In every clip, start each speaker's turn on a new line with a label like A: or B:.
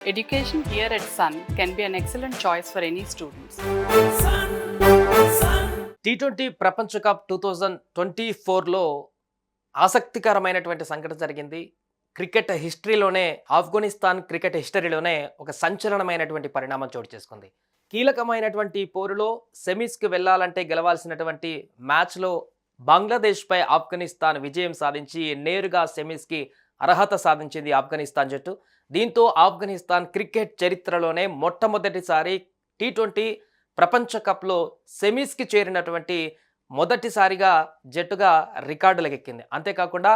A: Education here at Sun can be an excellent choice for any students.
B: T twenty ప్రపంచ cup two thousand twenty ఫోర్లో ఆసక్తికరమైనటువంటి సంఘటన జరిగింది cricket హిస్టరీలోనే Afghanistan cricket హిస్టరీలోనే ఒక సంచలనమైనటువంటి పరిణామం చోటు చేసుకుంది కీలకమైనటువంటి పోరులో సెమీస్కి వెళ్ళాలంటే గెలవాల్సినటువంటి మ్యాచ్లో బంగ్లాదేశ్పై ఆఫ్ఘనిస్తాన్ విజయం సాధించి నేరుగా సెమీస్కి అర్హత సాధించింది ఆఫ్ఘనిస్తాన్ జట్టు. దీంతో ఆఫ్ఘనిస్తాన్ క్రికెట్ చరిత్రలోనే మొట్టమొదటిసారి టీ ట్వంటీ ప్రపంచ కప్లో సెమీస్కి చేరినటువంటి మొదటిసారిగా జట్టుగా రికార్డులకెక్కింది అంతేకాకుండా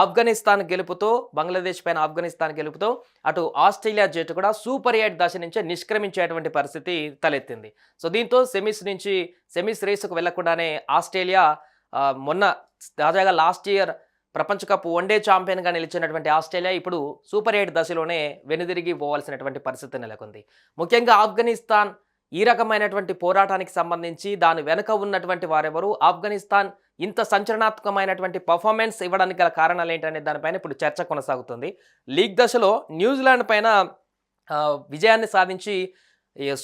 B: ఆఫ్ఘనిస్తాన్ గెలుపుతో బంగ్లాదేశ్ పైన ఆఫ్ఘనిస్తాన్ గెలుపుతో అటు ఆస్ట్రేలియా జట్టు కూడా సూపర్ ఎయిట్ దశ నుంచే నిష్క్రమించేటువంటి పరిస్థితి తలెత్తింది. సో దీంతో సెమీస్ నుంచి సెమీస్ రేసుకు వెళ్ళకుండానే ఆస్ట్రేలియా మొన్న తాజాగా లాస్ట్ ఇయర్ ప్రపంచ కప్ వన్డే ఛాంపియన్గా నిలిచినటువంటి ఆస్ట్రేలియా ఇప్పుడు సూపర్ ఎయిట్ దశలోనే వెనుదిరిగి పోవాల్సినటువంటి పరిస్థితి నెలకొంది. ముఖ్యంగా ఆఫ్ఘనిస్తాన్ ఈ రకమైనటువంటి పోరాటానికి సంబంధించి దాని వెనుక ఉన్నటువంటి వారెవరు ఆఫ్ఘనిస్తాన్ ఇంత సంచలనాత్మకమైనటువంటి పర్ఫార్మెన్స్ ఇవ్వడానికి గల కారణాలు ఏంటనే దానిపైన ఇప్పుడు చర్చ కొనసాగుతుంది. లీగ్ దశలో న్యూజిలాండ్ పైన విజయాన్ని సాధించి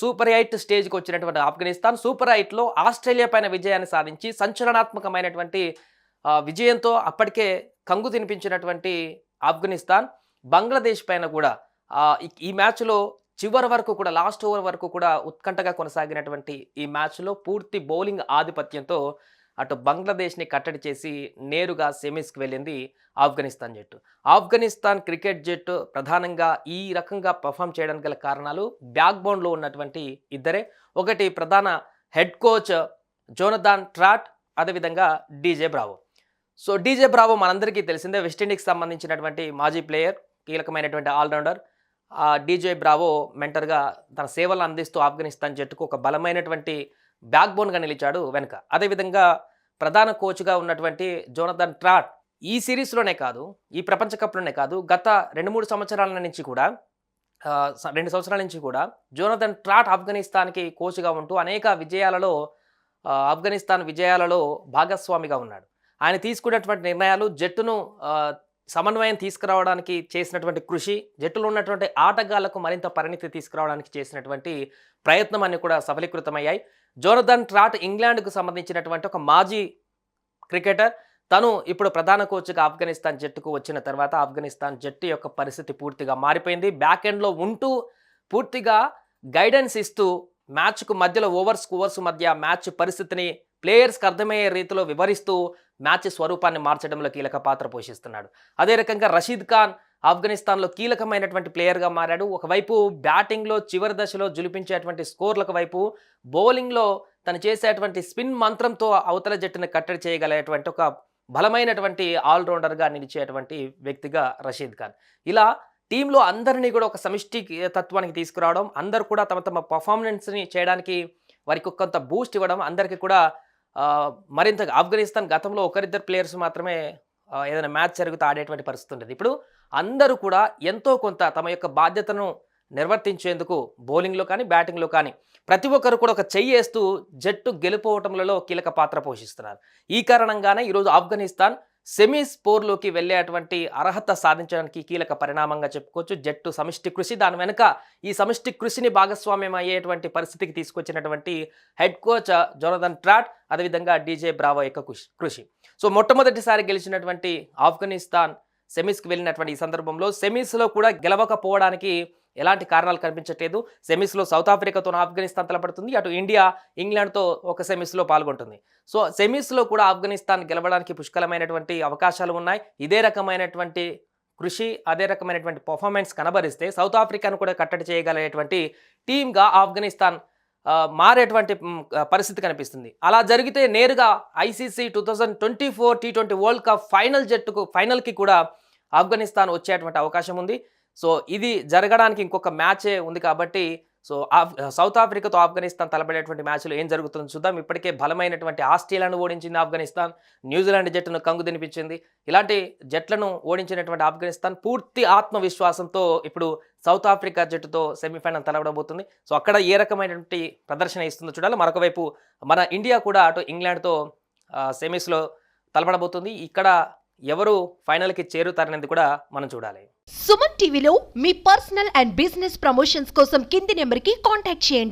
B: సూపర్ ఎయిట్ స్టేజ్కి వచ్చినటువంటి ఆఫ్ఘనిస్తాన్ సూపర్ ఎయిట్లో ఆస్ట్రేలియా పైన విజయాన్ని సాధించి సంచలనాత్మకమైనటువంటి విజయంతో అప్పటికే కంగు తినిపించినటువంటి ఆఫ్ఘనిస్తాన్ బంగ్లాదేశ్ పైన కూడా ఈ- ఈ మ్యాచ్లో చివరి వరకు కూడా లాస్ట్ ఓవర్ వరకు కూడా ఉత్కంఠగా కొనసాగినటువంటి ఈ మ్యాచ్లో పూర్తి బౌలింగ్ ఆధిపత్యంతో అటు బంగ్లాదేశ్ని కట్టడి చేసి నేరుగా సెమీస్కి వెళ్ళింది ఆఫ్ఘనిస్తాన్ జట్టు. ఆఫ్ఘనిస్తాన్ క్రికెట్ జట్టు ప్రధానంగా ఈ రకంగా పర్ఫామ్ చేయడానికి గల కారణాలు బ్యాక్ బోన్లో ఉన్నటువంటి ఇద్దరే. ఒకటి ప్రధాన హెడ్ కోచ్ జోనదాన్ ట్రాట్ అదేవిధంగా DJ Bravo. So DJ Bravo మనందరికీ తెలిసిందే. వెస్టిండీస్కి సంబంధించినటువంటి మాజీ ప్లేయర్ కీలకమైనటువంటి ఆల్రౌండర్ ఆ డీజే బ్రావో మెంటర్గా తన సేవలు అందిస్తూ ఆఫ్ఘనిస్తాన్ జట్టుకు ఒక బలమైనటువంటి బ్యాక్ బోన్గా నిలిచాడు వెనుక. అదేవిధంగా ప్రధాన కోచ్గా ఉన్నటువంటి జోనథన్ ట్రాట్ ఈ సిరీస్లోనే కాదు ఈ ప్రపంచ కప్లోనే కాదు గత రెండు మూడు సంవత్సరాల నుంచి కూడా రెండు సంవత్సరాల నుంచి కూడా జోనథన్ ట్రాట్ ఆఫ్ఘనిస్తాన్కి కోచ్గా ఉంటూ అనేక విజయాలలో ఆఫ్ఘనిస్తాన్ విజయాలలో భాగస్వామిగా ఉన్నాడు. ఆయన తీసుకున్నటువంటి నిర్ణయాలు జట్టును సమన్వయం తీసుకురావడానికి చేసినటువంటి కృషి జట్టులో ఉన్నటువంటి ఆటగాళ్ళకు మరింత పరిణితి తీసుకురావడానికి చేసినటువంటి ప్రయత్నం అన్ని కూడా సఫలీకృతమయ్యాయి. జోనదన్ ట్రాట్ ఇంగ్లాండ్కు సంబంధించినటువంటి ఒక మాజీ క్రికెటర్. తను ఇప్పుడు ప్రధాన కోచ్గా ఆఫ్ఘనిస్తాన్ జట్టుకు వచ్చిన తర్వాత ఆఫ్ఘనిస్తాన్ జట్టు యొక్క పరిస్థితి పూర్తిగా మారిపోయింది. బ్యాక్ ఎండ్లో ఉంటూ పూర్తిగా గైడెన్స్ ఇస్తూ మ్యాచ్కు మధ్యలో ఓవర్స్ ఓవర్స్ మధ్య మ్యాచ్ పరిస్థితిని ప్లేయర్స్కి అర్థమయ్యే రీతిలో వివరిస్తూ మ్యాచ్ స్వరూపాన్ని మార్చడంలో కీలక పాత్ర పోషిస్తున్నాడు. అదే రకంగా రషీద్ ఖాన్ ఆఫ్ఘనిస్తాన్లో కీలకమైనటువంటి ప్లేయర్గా మారాడు. ఒకవైపు బ్యాటింగ్లో చివరి దశలో జులిపించేటువంటి స్కోర్లకు వైపు బౌలింగ్లో తను చేసేటువంటి స్పిన్ మంత్రంతో అవతల జట్టుని కట్టడి చేయగలిగేటువంటి ఒక బలమైనటువంటి ఆల్రౌండర్గా నిలిచేటువంటి వ్యక్తిగా రషీద్ ఖాన్. ఇలా టీంలో అందరినీ కూడా ఒక సమిష్టి తత్వానికి తీసుకురావడం అందరు కూడా తమ తమ పర్ఫార్మెన్స్ని చేయడానికి వారికి కొంత బూస్ట్ ఇవ్వడం అందరికీ కూడా మరింత ఆఫ్ఘనిస్తాన్ గతంలో ఒకరిద్దరు ప్లేయర్స్ మాత్రమే ఏదైనా మ్యాచ్ జరుగుతూ ఆడేటువంటి పరిస్థితి ఉండేది. ఇప్పుడు అందరూ కూడా ఎంతో కొంత తమ యొక్క బాధ్యతను నిర్వర్తించేందుకు బౌలింగ్లో కానీ బ్యాటింగ్లో కానీ ప్రతి ఒక్కరు కూడా ఒక చెయ్యి వేస్తూ జట్టు గెలుపోవటంలో కీలక పాత్ర పోషిస్తున్నారు. ఈ కారణంగానే ఈరోజు ఆఫ్ఘనిస్తాన్ సెమీస్ పోర్లోకి వెళ్ళేటువంటి అర్హత సాధించడానికి కీలక పరిణామంగా చెప్పుకోవచ్చు. జట్టు సమిష్టి కృషి దాని వెనుక ఈ సమిష్టి కృషిని భాగస్వామ్యం అయ్యేటువంటి పరిస్థితికి తీసుకొచ్చినటువంటి హెడ్ కోచ్ జోనథన్ ట్రాట్ అదేవిధంగా డీజే బ్రావో యొక్క కృషి. కృషి. సో మొట్టమొదటిసారి గెలిచినటువంటి ఆఫ్ఘనిస్తాన్ సెమీస్కి వెళ్ళినటువంటి ఈ సందర్భంలో సెమీస్లో కూడా గెలవకపోవడానికి ఎలాంటి కారణాలు కనిపించట్లేదు. సెమీస్లో సౌత్ ఆఫ్రికాతో ఆఫ్ఘనిస్తాన్ తలపడుతుంది. అటు ఇండియా ఇంగ్లాండ్తో ఒక సెమీస్లో పాల్గొంటుంది. సో సెమీస్లో కూడా ఆఫ్ఘనిస్తాన్ గెలవడానికి పుష్కలమైనటువంటి అవకాశాలు ఉన్నాయి. ఇదే రకమైనటువంటి కృషి అదే రకమైనటువంటి పర్ఫార్మెన్స్ కనబరిస్తే సౌత్ ఆఫ్రికాను కూడా కట్టడి చేయగలిగేటువంటి టీమ్గా ఆఫ్ఘనిస్తాన్ మారేటువంటి పరిస్థితి కనిపిస్తుంది. అలా జరిగితే నేరుగా ICC two thousand twenty four T twenty World Cup final జట్టుకు ఫైనల్కి కూడా ఆఫ్ఘనిస్తాన్ వచ్చేటువంటి అవకాశం ఉంది. సో ఇది జరగడానికి ఇంకొక మ్యాచే ఉంది కాబట్టి సో ఆఫ్ సౌత్ ఆఫ్రికాతో ఆఫ్ఘనిస్తాన్ తలపడేటువంటి మ్యాచ్లో ఏం జరుగుతుందో చూద్దాం. ఇప్పటికే బలమైనటువంటి ఆస్ట్రేలియాను ఓడించింది ఆఫ్ఘనిస్తాన్ న్యూజిలాండ్ జట్టును కంగు తినిపించింది. ఇలాంటి జట్లను ఓడించినటువంటి ఆఫ్ఘనిస్తాన్ పూర్తి ఆత్మవిశ్వాసంతో ఇప్పుడు సౌత్ ఆఫ్రికా జట్టుతో సెమీఫైనల్ తలపడబోతుంది. సో అక్కడ ఏ రకమైనటువంటి ప్రదర్శన ఇస్తుందో చూడాలి. మరొక వైపు మన ఇండియా కూడా అటు ఇంగ్లాండ్తో సెమీస్లో తలపడబోతుంది. ఇక్కడ ఎవరు ఫైనల్కి చేరుతారనేది కూడా మనం చూడాలి.
C: సుమన్ టీవీలో మీ పర్సనల్ అండ్ బిజినెస్ ప్రమోషన్స్ కోసం కింది నెంబర్కి కాంటాక్ట్ చేయండి.